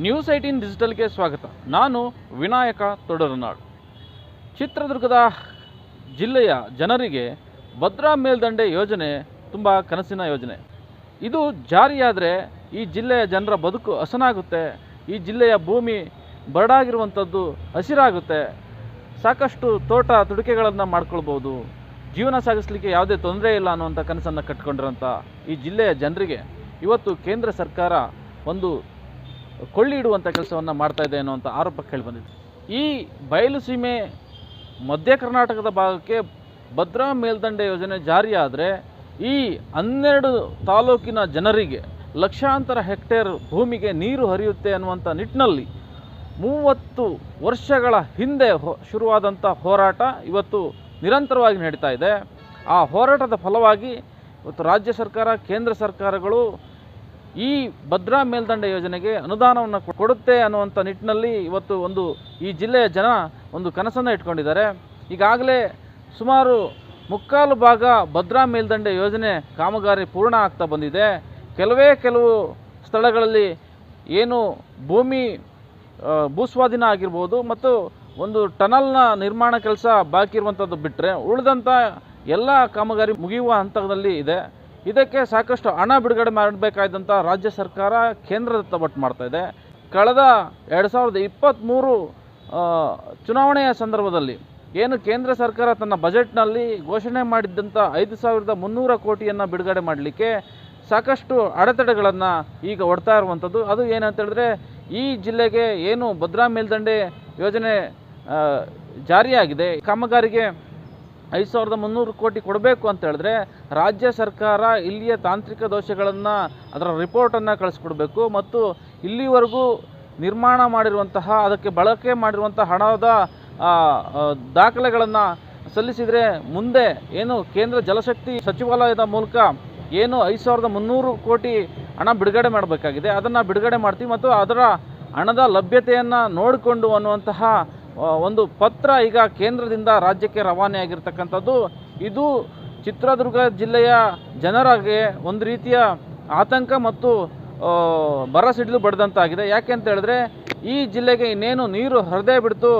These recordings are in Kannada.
ನ್ಯೂಸ್ ಏಯ್ಟೀನ್ ಡಿಜಿಟಲ್ಗೆ ಸ್ವಾಗತ. ನಾನು ವಿನಾಯಕ ತೊಡರನಾಳು. ಚಿತ್ರದುರ್ಗದ ಜಿಲ್ಲೆಯ ಜನರಿಗೆ ಭದ್ರಾ ಮೇಲ್ದಂಡೆ ಯೋಜನೆ ತುಂಬ ಕನಸಿನ ಯೋಜನೆ. ಇದು ಜಾರಿಯಾದರೆ ಈ ಜಿಲ್ಲೆಯ ಜನರ ಬದುಕು ಹಸನಾಗುತ್ತೆ, ಈ ಜಿಲ್ಲೆಯ ಭೂಮಿ ಬರಡಾಗಿರುವಂಥದ್ದು ಹಸಿರಾಗುತ್ತೆ. ಸಾಕಷ್ಟು ತೋಟ ತುಡಿಕೆಗಳನ್ನು ಮಾಡ್ಕೊಳ್ಬೋದು. ಜೀವನ ಸಾಗಿಸಲಿಕ್ಕೆ ಯಾವುದೇ ತೊಂದರೆ ಇಲ್ಲ ಅನ್ನುವಂಥ ಕನಸನ್ನು ಕಟ್ಕೊಂಡಿರೋಂಥ ಈ ಜಿಲ್ಲೆಯ ಜನರಿಗೆ ಇವತ್ತು ಕೇಂದ್ರ ಸರ್ಕಾರ ಒಂದು ಕೊಳ್ಳಿ ಇಡುವಂಥ ಕೆಲಸವನ್ನು ಮಾಡ್ತಾ ಇದೆ ಅನ್ನುವಂಥ ಆರೋಪ ಕೇಳಿಬಂದಿದೆ ಈ ಬಯಲು ಸೀಮೆ ಮಧ್ಯ ಕರ್ನಾಟಕದ ಭಾಗಕ್ಕೆ ಭದ್ರಾ ಮೇಲ್ದಂಡೆ ಯೋಜನೆ ಜಾರಿಯಾದರೆ ಈ ಹನ್ನೆರಡು ತಾಲೂಕಿನ ಜನರಿಗೆ ಲಕ್ಷಾಂತರ ಹೆಕ್ಟೇರ್ ಭೂಮಿಗೆ ನೀರು ಹರಿಯುತ್ತೆ ಅನ್ನುವಂಥ ನಿಟ್ಟಿನಲ್ಲಿ ಮೂವತ್ತು ವರ್ಷಗಳ ಹಿಂದೆ ಶುರುವಾದಂಥ ಹೋರಾಟ ಇವತ್ತು ನಿರಂತರವಾಗಿ ನಡೀತಾ ಇದೆ. ಆ ಹೋರಾಟದ ಫಲವಾಗಿ ಇವತ್ತು ರಾಜ್ಯ ಸರ್ಕಾರ, ಕೇಂದ್ರ ಸರ್ಕಾರಗಳು ಈ ಭದ್ರಾ ಮೇಲ್ದಂಡೆ ಯೋಜನೆಗೆ ಅನುದಾನವನ್ನು ಕೊಡುತ್ತೆ ಅನ್ನುವಂಥ ನಿಟ್ಟಿನಲ್ಲಿ ಇವತ್ತು ಒಂದು ಈ ಜಿಲ್ಲೆಯ ಜನ ಒಂದು ಕನಸನ್ನು ಇಟ್ಕೊಂಡಿದ್ದಾರೆ. ಈಗಾಗಲೇ ಸುಮಾರು ಮುಕ್ಕಾಲು ಭಾಗ ಭದ್ರಾ ಮೇಲ್ದಂಡೆ ಯೋಜನೆ ಕಾಮಗಾರಿ ಪೂರ್ಣ ಆಗ್ತಾ ಬಂದಿದೆ. ಕೆಲವೇ ಕೆಲವು ಸ್ಥಳಗಳಲ್ಲಿ ಏನು ಭೂಮಿ ಭೂಸ್ವಾಧೀನ ಆಗಿರ್ಬೋದು ಮತ್ತು ಒಂದು ಟನಲ್ನ ನಿರ್ಮಾಣ ಕೆಲಸ ಬಾಕಿ ಇರುವಂಥದ್ದು ಬಿಟ್ಟರೆ ಉಳಿದಂಥ ಎಲ್ಲ ಕಾಮಗಾರಿ ಮುಗಿಯುವ ಹಂತದಲ್ಲಿ ಇದೆ. ಇದಕ್ಕೆ ಸಾಕಷ್ಟು ಹಣ ಬಿಡುಗಡೆ ಮಾಡಬೇಕಾದಂಥ ರಾಜ್ಯ ಸರ್ಕಾರ ಕೇಂದ್ರದತ್ತ ಒಟ್ಟು ಮಾಡ್ತಾ ಇದೆ. ಕಳೆದ ಎರಡು ಸಾವಿರದ ಇಪ್ಪತ್ತ್ಮೂರು ಚುನಾವಣೆಯ ಸಂದರ್ಭದಲ್ಲಿ ಏನು ಕೇಂದ್ರ ಸರ್ಕಾರ ತನ್ನ ಬಜೆಟ್ನಲ್ಲಿ ಘೋಷಣೆ ಮಾಡಿದ್ದಂಥ ಐದು ಸಾವಿರದ ಮುನ್ನೂರ ಕೋಟಿಯನ್ನು ಬಿಡುಗಡೆ ಮಾಡಲಿಕ್ಕೆ ಸಾಕಷ್ಟು ಅಡೆತಡೆಗಳನ್ನು ಈಗ ಹೊಡ್ತಾ ಇರುವಂಥದ್ದು ಅದು ಏನಂತ ಹೇಳಿದ್ರೆ ಈ ಜಿಲ್ಲೆಗೆ ಏನು ಭದ್ರಾ ಮೇಲ್ದಂಡೆ ಯೋಜನೆ ಜಾರಿಯಾಗಿದೆ. ಕಾಮಗಾರಿಗೆ ಐದು ಸಾವಿರದ ಮುನ್ನೂರು ಕೋಟಿ ಕೊಡಬೇಕು ಅಂತ ಹೇಳಿದ್ರೆ ರಾಜ್ಯ ಸರ್ಕಾರ ಇಲ್ಲಿಯ ತಾಂತ್ರಿಕ ದೋಷಗಳನ್ನು ಅದರ ರಿಪೋರ್ಟನ್ನು ಕಳಿಸ್ಕೊಡ್ಬೇಕು ಮತ್ತು ಇಲ್ಲಿವರೆಗೂ ನಿರ್ಮಾಣ ಮಾಡಿರುವಂತಹ, ಅದಕ್ಕೆ ಬಳಕೆ ಮಾಡಿರುವಂಥ ಹಣದ ದಾಖಲೆಗಳನ್ನು ಸಲ್ಲಿಸಿದರೆ ಮುಂದೆ ಏನು ಕೇಂದ್ರ ಜಲಶಕ್ತಿ ಸಚಿವಾಲಯದ ಮೂಲಕ ಏನು ಐದು ಸಾವಿರದ ಮುನ್ನೂರು ಕೋಟಿ ಹಣ ಬಿಡುಗಡೆ ಮಾಡಬೇಕಾಗಿದೆ. ಅದನ್ನು ಬಿಡುಗಡೆ ಮಾಡ್ತೀವಿ ಮತ್ತು ಅದರ ಹಣದ ಲಭ್ಯತೆಯನ್ನು ನೋಡಿಕೊಂಡು ಅನ್ನುವಂತಹ ಒಂದು ಪತ್ರ ಈಗ ಕೇಂದ್ರದಿಂದ ರಾಜ್ಯಕ್ಕೆ ರವಾನೆಯಾಗಿರ್ತಕ್ಕಂಥದ್ದು. ಇದು ಚಿತ್ರದುರ್ಗ ಜಿಲ್ಲೆಯ ಜನರಿಗೆ ಒಂದು ರೀತಿಯ ಆತಂಕ ಮತ್ತು ಬರಸಿಡಿಲು ಬರ ಸಿಡಿಲು ಬಡ್ದಂತಾಗಿದೆ. ಯಾಕೆ ಅಂತ ಹೇಳಿದ್ರೆ, ಈ ಜಿಲ್ಲೆಗೆ ಇನ್ನೇನು ನೀರು ಹರಿದೇ ಬಿಡ್ತು.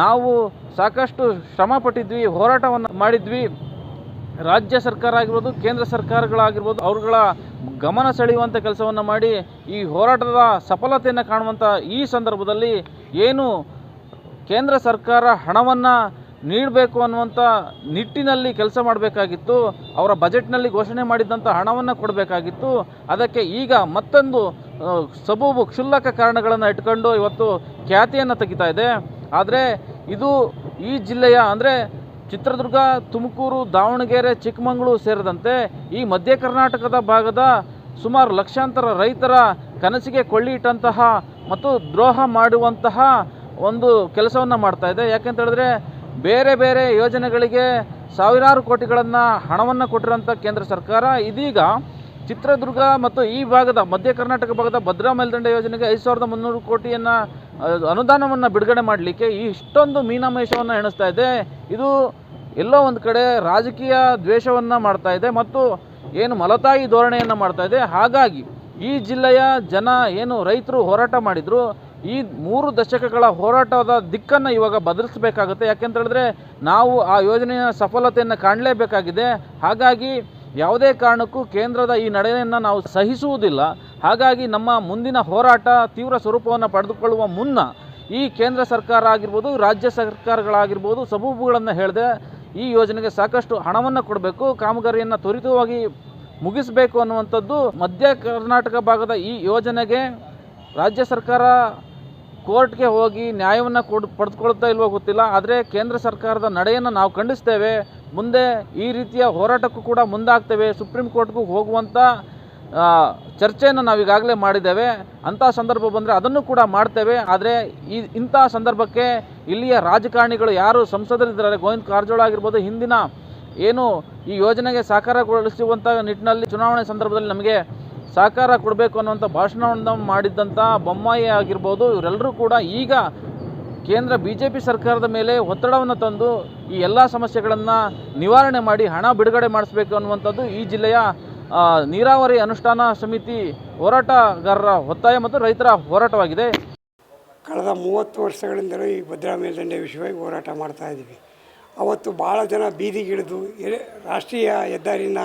ನಾವು ಸಾಕಷ್ಟು ಶ್ರಮ ಪಟ್ಟಿದ್ವಿ, ಹೋರಾಟವನ್ನು ಮಾಡಿದ್ವಿ. ರಾಜ್ಯ ಸರ್ಕಾರ ಆಗಿರ್ಬೋದು, ಕೇಂದ್ರ ಸರ್ಕಾರಗಳಾಗಿರ್ಬೋದು, ಅವ್ರುಗಳ ಗಮನ ಸೆಳೆಯುವಂಥ ಕೆಲಸವನ್ನು ಮಾಡಿ ಈ ಹೋರಾಟದ ಸಫಲತೆಯನ್ನು ಕಾಣುವಂಥ ಈ ಸಂದರ್ಭದಲ್ಲಿ ಏನು ಕೇಂದ್ರ ಸರ್ಕಾರ ಹಣವನ್ನು ನೀಡಬೇಕು ಅನ್ನುವಂಥ ನಿಟ್ಟಿನಲ್ಲಿ ಕೆಲಸ ಮಾಡಬೇಕಾಗಿತ್ತು. ಅವರ ಬಜೆಟ್ನಲ್ಲಿ ಘೋಷಣೆ ಮಾಡಿದ್ದಂಥ ಹಣವನ್ನು ಕೊಡಬೇಕಾಗಿತ್ತು. ಅದಕ್ಕೆ ಈಗ ಮತ್ತೊಂದು ಸಬೂಬು ಕ್ಷುಲ್ಲಕ ಕಾರಣಗಳನ್ನು ಇಟ್ಕೊಂಡು ಇವತ್ತು ಖ್ಯಾತಿಯನ್ನು ತೆಗಿತಾ ಇದೆ. ಆದರೆ ಇದು ಈ ಜಿಲ್ಲೆಯ ಅಂದರೆ ಚಿತ್ರದುರ್ಗ, ತುಮಕೂರು, ದಾವಣಗೆರೆ, ಚಿಕ್ಕಮಗಳೂರು ಸೇರಿದಂತೆ ಈ ಮಧ್ಯ ಕರ್ನಾಟಕದ ಭಾಗದ ಸುಮಾರು ಲಕ್ಷಾಂತರ ರೈತರ ಕನಸಿಗೆ ಕೊಳ್ಳಿ ಇಟ್ಟಂತಹ ಮತ್ತು ದ್ರೋಹ ಮಾಡುವಂತಹ ಒಂದು ಕೆಲಸವನ್ನು ಮಾಡ್ತಾ ಇದೆ. ಯಾಕೆಂತ ಹೇಳಿದ್ರೆ ಬೇರೆ ಬೇರೆ ಯೋಜನೆಗಳಿಗೆ ಸಾವಿರಾರು ಕೋಟಿಗಳನ್ನು ಹಣವನ್ನು ಕೊಟ್ಟಿರೋಂಥ ಕೇಂದ್ರ ಸರ್ಕಾರ ಇದೀಗ ಚಿತ್ರದುರ್ಗ ಮತ್ತು ಈ ಭಾಗದ ಮಧ್ಯ ಕರ್ನಾಟಕ ಭಾಗದ ಭದ್ರಾ ಮೇಲ್ದಂಡೆ ಯೋಜನೆಗೆ ಐದು ಸಾವಿರದ ಮುನ್ನೂರು ಕೋಟಿಯನ್ನು ಅನುದಾನವನ್ನು ಬಿಡುಗಡೆ ಮಾಡಲಿಕ್ಕೆ ಇಷ್ಟೊಂದು ಮೀನಾಮೇಷವನ್ನು ಎಣಿಸ್ತಾ ಇದೆ. ಇದು ಎಲ್ಲೋ ಒಂದು ಕಡೆ ರಾಜಕೀಯ ದ್ವೇಷವನ್ನು ಮಾಡ್ತಾ ಇದೆ ಮತ್ತು ಏನು ಮಲತಾಯಿ ಧೋರಣೆಯನ್ನು ಮಾಡ್ತಾ ಇದೆ. ಹಾಗಾಗಿ ಈ ಜಿಲ್ಲೆಯ ಜನ ಏನು ರೈತರು ಹೋರಾಟ ಮಾಡಿದರು ಈ ಮೂರು ದಶಕಗಳ ಹೋರಾಟದ ದಿಕ್ಕನ್ನು ಇವಾಗ ಬದಲಿಸಬೇಕಾಗುತ್ತೆ. ಯಾಕೆಂತ ಹೇಳಿದ್ರೆ ನಾವು ಆ ಯೋಜನೆಯ ಸಫಲತೆಯನ್ನು ಕಾಣಲೇಬೇಕಾಗಿದೆ. ಹಾಗಾಗಿ ಯಾವುದೇ ಕಾರಣಕ್ಕೂ ಕೇಂದ್ರದ ಈ ನಡೆಯನ್ನು ನಾವು ಸಹಿಸುವುದಿಲ್ಲ. ಹಾಗಾಗಿ ನಮ್ಮ ಮುಂದಿನ ಹೋರಾಟ ತೀವ್ರ ಸ್ವರೂಪವನ್ನು ಪಡೆದುಕೊಳ್ಳುವ ಮುನ್ನ ಈ ಕೇಂದ್ರ ಸರ್ಕಾರ ಆಗಿರ್ಬೋದು, ರಾಜ್ಯ ಸರ್ಕಾರಗಳಾಗಿರ್ಬೋದು ಸಬೂಬುಗಳನ್ನು ಹೇಳಿದೆ ಈ ಯೋಜನೆಗೆ ಸಾಕಷ್ಟು ಹಣವನ್ನು ಕೊಡಬೇಕು, ಕಾಮಗಾರಿಯನ್ನು ತ್ವರಿತವಾಗಿ ಮುಗಿಸಬೇಕು ಅನ್ನುವಂಥದ್ದು ಮಧ್ಯ ಕರ್ನಾಟಕ ಭಾಗದ ಈ ಯೋಜನೆಗೆ ರಾಜ್ಯ ಸರ್ಕಾರ ಕೋರ್ಟ್ಗೆ ಹೋಗಿ ನ್ಯಾಯವನ್ನು ಕೊಡ್, ಪಡೆದುಕೊಳ್ತಾ ಇಲ್ವೋ ಗೊತ್ತಿಲ್ಲ, ಆದರೆ ಕೇಂದ್ರ ಸರ್ಕಾರದ ನಡೆಯನ್ನು ನಾವು ಖಂಡಿಸ್ತೇವೆ. ಮುಂದೆ ಈ ರೀತಿಯ ಹೋರಾಟಕ್ಕೂ ಕೂಡ ಮುಂದಾಗ್ತೇವೆ. ಸುಪ್ರೀಂ ಕೋರ್ಟ್ಗೂ ಹೋಗುವಂಥ ಚರ್ಚೆಯನ್ನು ನಾವು ಈಗಾಗಲೇ ಮಾಡಿದ್ದೇವೆ. ಅಂಥ ಸಂದರ್ಭ ಬಂದರೆ ಅದನ್ನು ಕೂಡ ಮಾಡ್ತೇವೆ. ಆದರೆ ಈ, ಇಂಥ ಸಂದರ್ಭಕ್ಕೆ ಇಲ್ಲಿಯ ರಾಜಕಾರಣಿಗಳು ಯಾರು ಸಂಸದರಿದ್ದಾರೆ, ಗೋವಿಂದ ಕಾರಜೋಳ ಆಗಿರ್ಬೋದು, ಹಿಂದಿನ ಏನು ಈ ಯೋಜನೆಗೆ ಸಾಕಾರಗೊಳಿಸುವಂಥ ನಿಟ್ಟಿನಲ್ಲಿ ಚುನಾವಣೆ ಸಂದರ್ಭದಲ್ಲಿ ನಮಗೆ ಸಹಕಾರ ಕೊಡಬೇಕು ಅನ್ನುವಂಥ ಭಾಷಣವನ್ನು ಮಾಡಿದ್ದಂಥ ಬೊಮ್ಮಾಯಿ ಆಗಿರ್ಬೋದು, ಇವರೆಲ್ಲರೂ ಕೂಡ ಈಗ ಕೇಂದ್ರ ಬಿ ಜೆ ಪಿ ಸರ್ಕಾರದ ಮೇಲೆ ಒತ್ತಡವನ್ನು ತಂದು ಈ ಎಲ್ಲ ಸಮಸ್ಯೆಗಳನ್ನು ನಿವಾರಣೆ ಮಾಡಿ ಹಣ ಬಿಡುಗಡೆ ಮಾಡಿಸ್ಬೇಕು ಅನ್ನುವಂಥದ್ದು ಈ ಜಿಲ್ಲೆಯ ನೀರಾವರಿ ಅನುಷ್ಠಾನ ಸಮಿತಿ ಹೋರಾಟಗಾರರ ಒತ್ತಾಯ ಮತ್ತು ರೈತರ ಹೋರಾಟವಾಗಿದೆ. ಕಳೆದ ಮೂವತ್ತು ವರ್ಷಗಳಿಂದಲೂ ಈ ಭದ್ರಾ ಮೇಲ್ದಂಡೆ ವಿಷಯವಾಗಿ ಹೋರಾಟ ಮಾಡ್ತಾ ಇದ್ದೀವಿ. ಅವತ್ತು ಭಾಳ ಜನ ಬೀದಿಗಿಳಿದು ರಾಷ್ಟ್ರೀಯ ಹೆದ್ದಾರಿನ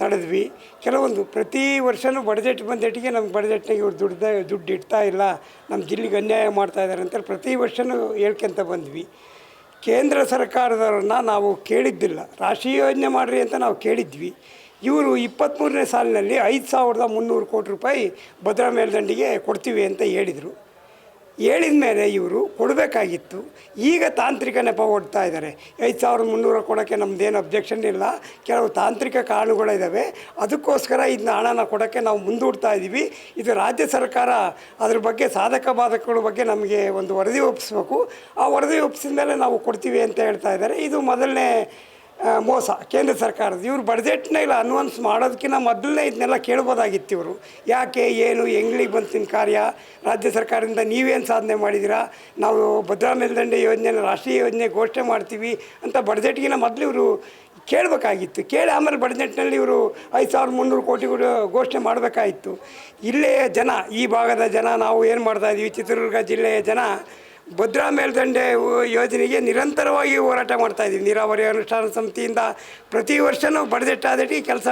ತಡೆದ್ವಿ. ಕೆಲವೊಂದು ಪ್ರತಿ ವರ್ಷವೂ ಬಡ್ಜೆಟ್ ಬಂದೆಟ್ಟಿಗೆ ನಮ್ಮ ಬಡ್ಜೆಟ್ನಾಗ ಇವ್ರು ದುಡ್ದ, ದುಡ್ಡು ಇಡ್ತಾ ಇಲ್ಲ. ನಮ್ಮ ಜಿಲ್ಲೆಗೆ ಅನ್ಯಾಯ ಮಾಡ್ತಾ ಇದ್ದಾರೆ ಅಂತ ಪ್ರತಿ ವರ್ಷವೂ ಹೇಳ್ಕೊಂತ ಬಂದ್ವಿ. ಕೇಂದ್ರ ಸರ್ಕಾರದವ್ರನ್ನ ನಾವು ಕೇಳಿದ್ದಿಲ್ಲ. ರಾಷ್ಟ್ರೀಯ ಯೋಜನೆ ಮಾಡಿರಿ ಅಂತ ನಾವು ಕೇಳಿದ್ವಿ. ಇವರು ಇಪ್ಪತ್ತ್ಮೂರನೇ ಸಾಲಿನಲ್ಲಿ ಐದು ಸಾವಿರದ ಮುನ್ನೂರು ಕೋಟಿ ರೂಪಾಯಿ ಭದ್ರಾ ಮೇಲ್ದಂಡಿಗೆ ಕೊಡ್ತೀವಿ ಅಂತ ಹೇಳಿದರು. ಹೇಳಿದ ಮೇಲೆ ಇವರು ಕೊಡಬೇಕಾಗಿತ್ತು. ಈಗ ತಾಂತ್ರಿಕ ನೆಪ ಓಡ್ತಾ ಇದ್ದಾರೆ ಐದು ಸಾವಿರದ ಮುನ್ನೂರ ಕೊಡೋಕ್ಕೆ ನಮ್ಮದೇನು ಅಬ್ಜೆಕ್ಷನ್ ಇಲ್ಲ. ಕೆಲವು ತಾಂತ್ರಿಕ ಕಾರಣಗಳಿದ್ದಾವೆ ಅದಕ್ಕೋಸ್ಕರ ಇದನ್ನ ಹಣನ ಕೊಡೋಕ್ಕೆ ನಾವು ಮುಂದೂಡ್ತಾ ಇದ್ದೀವಿ ಇದು ರಾಜ್ಯ ಸರ್ಕಾರ ಅದ್ರ ಬಗ್ಗೆ ಸಾಧಕ ಬಾಧಕಗಳ ಬಗ್ಗೆ ನಮಗೆ ಒಂದು ವರದಿ ಒಪ್ಪಿಸ್ಬೇಕು. ಆ ವರದಿ ಒಪ್ಪಿಸಿದ ಮೇಲೆ ನಾವು ಕೊಡ್ತೀವಿ ಅಂತ ಹೇಳ್ತಾ ಇದ್ದಾರೆ ಇದು ಮೊದಲನೇ ಮೋಸ. ಕೇಂದ್ರ ಸರ್ಕಾರದ ಇವ್ರು ಬಡ್ಜೆಟ್ನ ಇಲ್ಲ ಅನ್ವನ್ಸ್ ಮಾಡೋದಕ್ಕಿಂತ ಮೊದಲನೇ ಇದನ್ನೆಲ್ಲ ಕೇಳ್ಬೋದಾಗಿತ್ತು ಇವರು. ಯಾಕೆ, ಏನು ಹೆಂಗ್ಲಿಗೆ ಬಂತಿನ ಕಾರ್ಯ? ರಾಜ್ಯ ಸರ್ಕಾರದಿಂದ ನೀವೇನು ಸಾಧನೆ ಮಾಡಿದ್ದೀರಾ ನಾವು ಭದ್ರಾ ಮೇಲ್ದಂಡೆ ಯೋಜನೆ ರಾಷ್ಟ್ರೀಯ ಯೋಜನೆ ಘೋಷಣೆ ಮಾಡ್ತೀವಿ ಅಂತ ಬಡ್ಜೆಟ್ಗಿನ ಮೊದಲು ಇವರು ಕೇಳಬೇಕಾಗಿತ್ತು. ಕೇಳಿ ಆಮೇಲೆ ಬಡ್ಜೆಟ್ನಲ್ಲಿ ಇವರು ಐದು ಸಾವಿರದ ಮುನ್ನೂರು ಕೋಟಿ ಘೋಷಣೆ ಮಾಡಬೇಕಾಗಿತ್ತು ಇಲ್ಲೇ ಜನ, ಈ ಭಾಗದ ಜನ, ನಾವು ಏನು ಮಾಡ್ತಾ ಇದ್ದೀವಿ ಚಿತ್ರದುರ್ಗ ಜಿಲ್ಲೆಯ ಜನ ಭದ್ರಾ ಮೇಲ್ದಂಡೆ ಯೋಜನೆಗೆ ನಿರಂತರವಾಗಿ ಹೋರಾಟ ಮಾಡ್ತಾ ಇದ್ದೀವಿ. ನೀರಾವರಿ ಅನುಷ್ಠಾನ ಸಮಿತಿಯಿಂದ ಪ್ರತಿ ವರ್ಷವೂ ಬಡದೆಟ್ಟಾದಟ್ಟಿ ಕೆಲಸ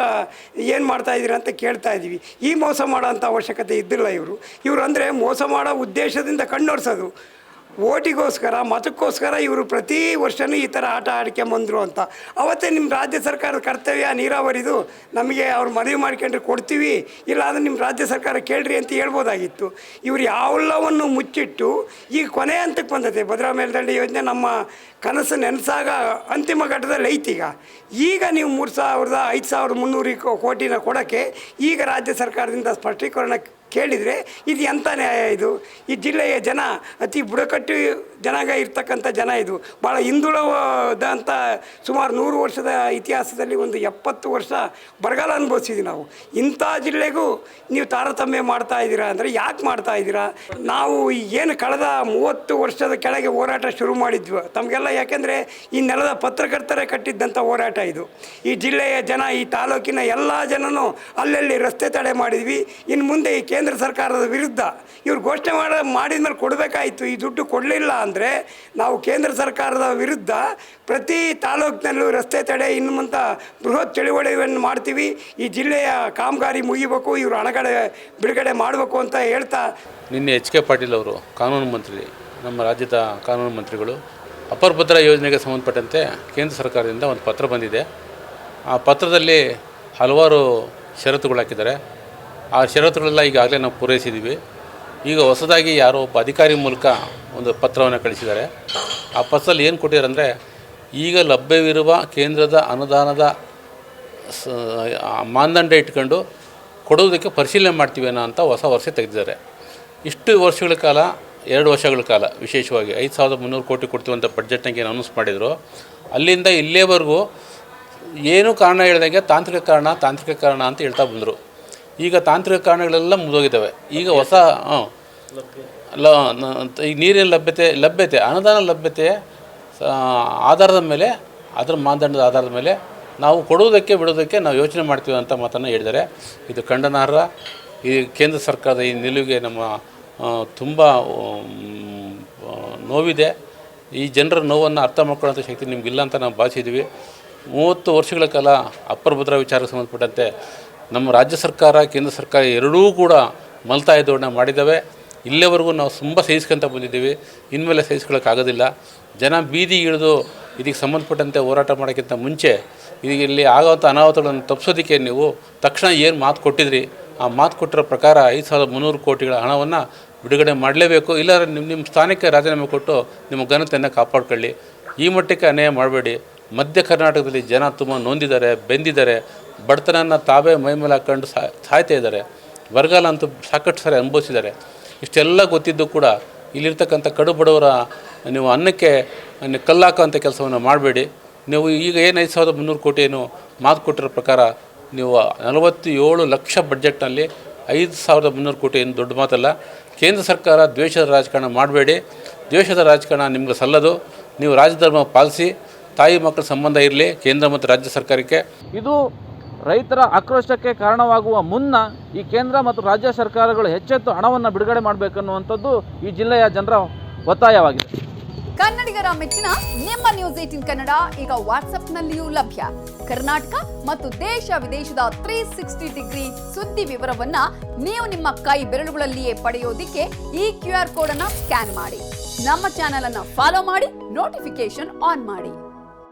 ಏನು ಮಾಡ್ತಾ ಅಂತ ಕೇಳ್ತಾ ಇದ್ದೀವಿ. ಈ ಮೋಸ ಮಾಡೋಂಥ ಅವಶ್ಯಕತೆ ಇದ್ದಿಲ್ಲ ಇವರು. ಇವರು ಅಂದರೆ ಮೋಸ ಮಾಡೋ ಉದ್ದೇಶದಿಂದ ಕಣ್ಣೊರೆಸೋದು ಓಟಿಗೋಸ್ಕರ, ಮತಕ್ಕೋಸ್ಕರ ಇವರು ಪ್ರತಿ ವರ್ಷವೂ ಈ ಥರ ಆಟ ಆಡ್ಕೊಂಬಂದರು ಅಂತ. ಅವತ್ತೇ ನಿಮ್ಮ ರಾಜ್ಯ ಸರ್ಕಾರದ ಕರ್ತವ್ಯ ನೀರಾವರಿದು ನಮಗೆ ಅವ್ರು ಮನವಿ ಮಾಡ್ಕೊಂಡ್ರೆ ಕೊಡ್ತೀವಿ ಇಲ್ಲ ಅಂದರೆ ನಿಮ್ಮ ರಾಜ್ಯ ಸರ್ಕಾರ ಕೇಳ್ರಿ ಅಂತ ಹೇಳ್ಬೋದಾಗಿತ್ತು. ಇವರು ಯಾವೆಲ್ಲವನ್ನು ಮುಚ್ಚಿಟ್ಟು ಈಗ ಕೊನೆ ಹಂತಕ್ಕೆ ಬಂದತೆ ಭದ್ರಾ ಮೇಲ್ದಂಡೆ ಯೋಜನೆ ನಮ್ಮ ಕನಸು ನೆನೆಸಾಗ ಅಂತಿಮ ಘಟ್ಟದಲ್ಲಿ ಐತೀಗ ಈಗ ನೀವು ಮೂರು ಸಾವಿರದ ಐದು ಸಾವಿರದ ಮುನ್ನೂರು ಕೋಟಿನ ಕೊಡೋಕ್ಕೆ ಈಗ ರಾಜ್ಯ ಸರ್ಕಾರದಿಂದ ಸ್ಪಷ್ಟೀಕರಣ ಕೇಳಿದರೆ ಇದು ಎಂಥ ನ್ಯಾಯ ಇದು? ಈ ಜಿಲ್ಲೆಯ ಜನ, ಅತಿ ಬುಡಕಟ್ಟು ಜನಾಂಗ ಇರ್ತಕ್ಕಂಥ ಜನ ಇದು. ಭಾಳ ಹಿಂದುಳವಾದಂಥ ಸುಮಾರು ನೂರು ವರ್ಷದ ಇತಿಹಾಸದಲ್ಲಿ ಒಂದು ಎಪ್ಪತ್ತು ವರ್ಷ ಬರಗಾಲ ಅನುಭವಿಸಿದ್ವಿ ನಾವು. ಇಂಥ ಜಿಲ್ಲೆಗೂ ನೀವು ತಾರತಮ್ಯ ಮಾಡ್ತಾ ಇದ್ದೀರಾ ಅಂದರೆ ಯಾಕೆ ಮಾಡ್ತಾ ಇದ್ದೀರಾ? ನಾವು ಏನು ಕಳೆದ ಮೂವತ್ತು ವರ್ಷದ ಕೆಳಗೆ ಹೋರಾಟ ಶುರು ಮಾಡಿದ್ವಿ. ತಮಗೆಲ್ಲ ಯಾಕೆಂದರೆ ಈ ನೆಲದ ಪತ್ರಕರ್ತರೇ ಕಟ್ಟಿದ್ದಂಥ ಹೋರಾಟ ಇದು. ಈ ಜಿಲ್ಲೆಯ ಜನ, ಈ ತಾಲೂಕಿನ ಎಲ್ಲ ಜನನೂ ಅಲ್ಲಲ್ಲಿ ರಸ್ತೆ ತಡೆ ಮಾಡಿದ್ವಿ. ಇನ್ನು ಮುಂದೆ ಈ ಕೇಂದ್ರ ಸರ್ಕಾರದ ವಿರುದ್ಧ ಇವ್ರು ಘೋಷಣೆ ಮಾಡ, ಮಾಡಿದ ಮೇಲೆ ಕೊಡಬೇಕಾಯಿತು. ಈ ದುಡ್ಡು ಕೊಡಲಿಲ್ಲ ಅಂದರೆ ನಾವು ಕೇಂದ್ರ ಸರ್ಕಾರದ ವಿರುದ್ಧ ಪ್ರತಿ ತಾಲೂಕಿನಲ್ಲೂ ರಸ್ತೆ ತಡೆ ಇನ್ನು ಬೃಹತ್ ಚಳುವಳಿಯನ್ನು ಮಾಡ್ತೀವಿ. ಈ ಜಿಲ್ಲೆಯ ಕಾಮಗಾರಿ ಮುಗಿಬೇಕು, ಇವರು ಹಣಗಡೆ ಬಿಡುಗಡೆ ಮಾಡಬೇಕು ಅಂತ ಹೇಳ್ತಾ ನಿನ್ನೆ ಎಚ್ ಕೆ ಪಾಟೀಲ್ ಅವರು, ಕಾನೂನು ಮಂತ್ರಿ, ನಮ್ಮ ರಾಜ್ಯದ ಕಾನೂನು ಮಂತ್ರಿಗಳು, ಅಪರ ಭದ್ರಾ ಯೋಜನೆಗೆ ಸಂಬಂಧಪಟ್ಟಂತೆ ಕೇಂದ್ರ ಸರ್ಕಾರದಿಂದ ಒಂದು ಪತ್ರ ಬಂದಿದೆ. ಆ ಪತ್ರದಲ್ಲಿ ಹಲವಾರು ಷರತ್ತುಗಳು ಹಾಕಿದ್ದಾರೆ. ಆ ಷರತ್ತುಗಳೆಲ್ಲ ಈಗಾಗಲೇ ನಾವು ಪೂರೈಸಿದ್ದೀವಿ. ಈಗ ಹೊಸದಾಗಿ ಯಾರೋ ಒಬ್ಬ ಅಧಿಕಾರಿ ಮೂಲಕ ಒಂದು ಪತ್ರವನ್ನು ಕಳಿಸಿದ್ದಾರೆ. ಆ ಪತ್ರದಲ್ಲಿ ಏನು ಕೊಟ್ಟಿದ್ದಾರೆ ಅಂದರೆ ಈಗ ಲಭ್ಯವಿರುವ ಕೇಂದ್ರದ ಅನುದಾನದ ಸ ಮಾನದಂಡ ಇಟ್ಕೊಂಡು ಕೊಡೋದಕ್ಕೆ ಪರಿಶೀಲನೆ ಮಾಡ್ತೀವಿ ಅಂತ ಹೊಸ ವರ್ಷ ತೆಗೆದಿದ್ದಾರೆ. ಇಷ್ಟು ವರ್ಷಗಳ ಕಾಲ, ಎರಡು ವರ್ಷಗಳ ಕಾಲ, ವಿಶೇಷವಾಗಿ ಐದು ಸಾವಿರದ ಮುನ್ನೂರು ಕೋಟಿ ಕೊಡ್ತೀವಂತ ಬಡ್ಜೆಟ್ನಾಗ ಏನು ಅನೌನ್ಸ್ ಮಾಡಿದರು, ಅಲ್ಲಿಂದ ಇಲ್ಲೇವರೆಗೂ ಏನೂ ಕಾರಣ ಹೇಳ್ದಂಗೆ ತಾಂತ್ರಿಕ ಕಾರಣ ತಾಂತ್ರಿಕ ಕಾರಣ ಅಂತ ಹೇಳ್ತಾ ಬಂದರು. ಈಗ ತಾಂತ್ರಿಕ ಕಾರಣಗಳೆಲ್ಲ ಮುಗಿದೋಗಿದ್ದಾವೆ. ಈಗ ಹೊಸ ಹಾಂ. ಲ ಈಗ ನೀರಿನ ಲಭ್ಯತೆ ಲಭ್ಯತೆ ಅನುದಾನ ಲಭ್ಯತೆ ಆಧಾರದ ಮೇಲೆ ಅದರ ಮಾನದಂಡದ ಆಧಾರದ ಮೇಲೆ ನಾವು ಕೊಡುವುದಕ್ಕೆ ಬಿಡೋದಕ್ಕೆ ನಾವು ಯೋಚನೆ ಮಾಡ್ತೀವಿ ಅಂತ ಮಾತನ್ನು ಹೇಳಿದ್ದಾರೆ. ಇದು ಖಂಡನಾರ್ಹ. ಈ ಕೇಂದ್ರ ಸರ್ಕಾರದ ಈ ನಿಲುವಿಗೆ ನಮ್ಮ ತುಂಬ ನೋವಿದೆ. ಈ ಜನರ ನೋವನ್ನು ಅರ್ಥ ಮಾಡ್ಕೊಳ್ಳೋಂಥ ಶಕ್ತಿ ನಿಮಗಿಲ್ಲ ಅಂತ ನಾವು ಭಾವಿಸಿದ್ದೀವಿ. ಮೂವತ್ತು ವರ್ಷಗಳ ಕಾಲ ಅಪ್ಪರ ಭದ್ರಾ ವಿಚಾರಕ್ಕೆ ಸಂಬಂಧಪಟ್ಟಂತೆ ನಮ್ಮ ರಾಜ್ಯ ಸರ್ಕಾರ, ಕೇಂದ್ರ ಸರ್ಕಾರ ಎರಡೂ ಕೂಡ ಮಲ್ತಾಯ ಧೋರಣೆ ಮಾಡಿದ್ದಾವೆ. ಇಲ್ಲಿವರೆಗೂ ನಾವು ತುಂಬ ಸಹಿಸ್ಕೊಂತ ಬಂದಿದ್ದೀವಿ. ಇನ್ಮೇಲೆ ಸಹಿಸ್ಕೊಳ್ಳೋಕ್ಕಾಗೋದಿಲ್ಲ ಜನ ಬೀದಿ ಇಳಿದು ಇದಕ್ಕೆ ಸಂಬಂಧಪಟ್ಟಂತೆ ಹೋರಾಟ ಮಾಡೋಕ್ಕಿಂತ ಮುಂಚೆ ಇದಕ್ಕೆ ಇಲ್ಲಿ ಆಗೋವಂಥ ಅನಾಹುತಗಳನ್ನು ತಪ್ಪಿಸೋದಕ್ಕೆ ನೀವು ತಕ್ಷಣ ಏನು ಮಾತು ಕೊಟ್ಟಿದ್ರಿ? ಆ ಮಾತು ಕೊಟ್ಟಿರೋ ಪ್ರಕಾರ ಐದು ಸಾವಿರದ ಮುನ್ನೂರು ಕೋಟಿಗಳ ಹಣವನ್ನು ಬಿಡುಗಡೆ ಮಾಡಲೇಬೇಕು. ಇಲ್ಲ ನಿಮ್ಮ ನಿಮ್ಮ ಸ್ಥಾನಕ್ಕೆ ರಾಜೀನಾಮೆ ಕೊಟ್ಟು ನಿಮ್ಮ ಘನತೆಯನ್ನು ಕಾಪಾಡ್ಕೊಳ್ಳಿ. ಈ ಮಟ್ಟಕ್ಕೆ ಅನ್ಯಾಯ ಮಾಡಬೇಡಿ. ಮಧ್ಯ ಕರ್ನಾಟಕದಲ್ಲಿ ಜನ ತುಂಬ ನೊಂದಿದ್ದಾರೆ, ಬೆಂದಿದ್ದಾರೆ. ಬಡತನನ ತಾವೇ ಮೈಮೇಲೆ ಹಾಕ್ಕೊಂಡು ಸಾಯ್ತಾ ಇದ್ದಾರೆ. ಬರಗಾಲ ಅಂತೂ ಸಾಕಷ್ಟು ಸಾರಿ ಅನುಭವಿಸಿದ್ದಾರೆ. ಇಷ್ಟೆಲ್ಲ ಗೊತ್ತಿದ್ದು ಕೂಡ ಇಲ್ಲಿರ್ತಕ್ಕಂಥ ಕಡು ಬಡವರ ನೀವು ಅನ್ನಕ್ಕೆ ಕಲ್ಲಾಕೋಂಥ ಕೆಲಸವನ್ನು ಮಾಡಬೇಡಿ. ನೀವು ಈಗ ಏನು ಐದು ಸಾವಿರದ ಮುನ್ನೂರು ಕೋಟಿ ಏನು ಮಾತು ಕೊಟ್ಟಿರೋ ಪ್ರಕಾರ ನೀವು ನಲವತ್ತು ಏಳು ಲಕ್ಷ ಬಡ್ಜೆಟ್ನಲ್ಲಿ ಐದು ಸಾವಿರದ ಮುನ್ನೂರು ಕೋಟಿ ಏನು ದೊಡ್ಡ ಮಾತಲ್ಲ. ಕೇಂದ್ರ ಸರ್ಕಾರ ದ್ವೇಷದ ರಾಜಕಾರಣ ಮಾಡಬೇಡಿ. ದ್ವೇಷದ ರಾಜಕಾರಣ ನಿಮ್ಗೆ ಸಲ್ಲದು. ನೀವು ರಾಜಧರ್ಮ ಪಾಲಿಸಿ, ತಾಯಿ ಮಕ್ಕಳ ಸಂಬಂಧ ಇರಲಿ, ಕೇಂದ್ರ ಮತ್ತು ರಾಜ್ಯ ಸರ್ಕಾರಕ್ಕೆ. ಇದು ರೈತರ ಆಕ್ರೋಶಕ್ಕೆ ಕಾರಣವಾಗುವ ಮುನ್ನ ಈ ಕೇಂದ್ರ ಮತ್ತು ರಾಜ್ಯ ಸರ್ಕಾರಗಳು ಹೆಚ್ಚೆತ್ತು ಹಣವನ್ನು ಬಿಡುಗಡೆ ಮಾಡಬೇಕನ್ನುವಂಥದ್ದು ಈ ಜಿಲ್ಲೆಯ ಜನರ ಒತ್ತಾಯವಾಗಿದೆ. ಕನ್ನಡಿಗರ ಮೆಚ್ಚಿನ ನಿಮ್ಮ ನ್ಯೂಸ್ ಏಟಿನ್ ಕನ್ನಡ ಈಗ ವಾಟ್ಸ್ಆಪ್ನಲ್ಲಿಯೂ ಲಭ್ಯ. ಕರ್ನಾಟಕ ಮತ್ತು ದೇಶ ವಿದೇಶದ ತ್ರೀ ಸಿಕ್ಸ್ಟಿ ಡಿಗ್ರಿ ಸುದ್ದಿ ವಿವರವನ್ನ ನೀವು ನಿಮ್ಮ ಕೈ ಬೆರಳುಗಳಲ್ಲಿಯೇ ಪಡೆಯೋದಿಕ್ಕೆ ಈ ಕ್ಯೂ ಆರ್ ಕೋಡ್ ಅನ್ನ ಸ್ಕ್ಯಾನ್ ಮಾಡಿ. ನಮ್ಮ ಚಾನೆಲ್ ಅನ್ನ ಫಾಲೋ ಮಾಡಿ ನೋಟಿಫಿಕೇಶನ್ ಆನ್ ಮಾಡಿ.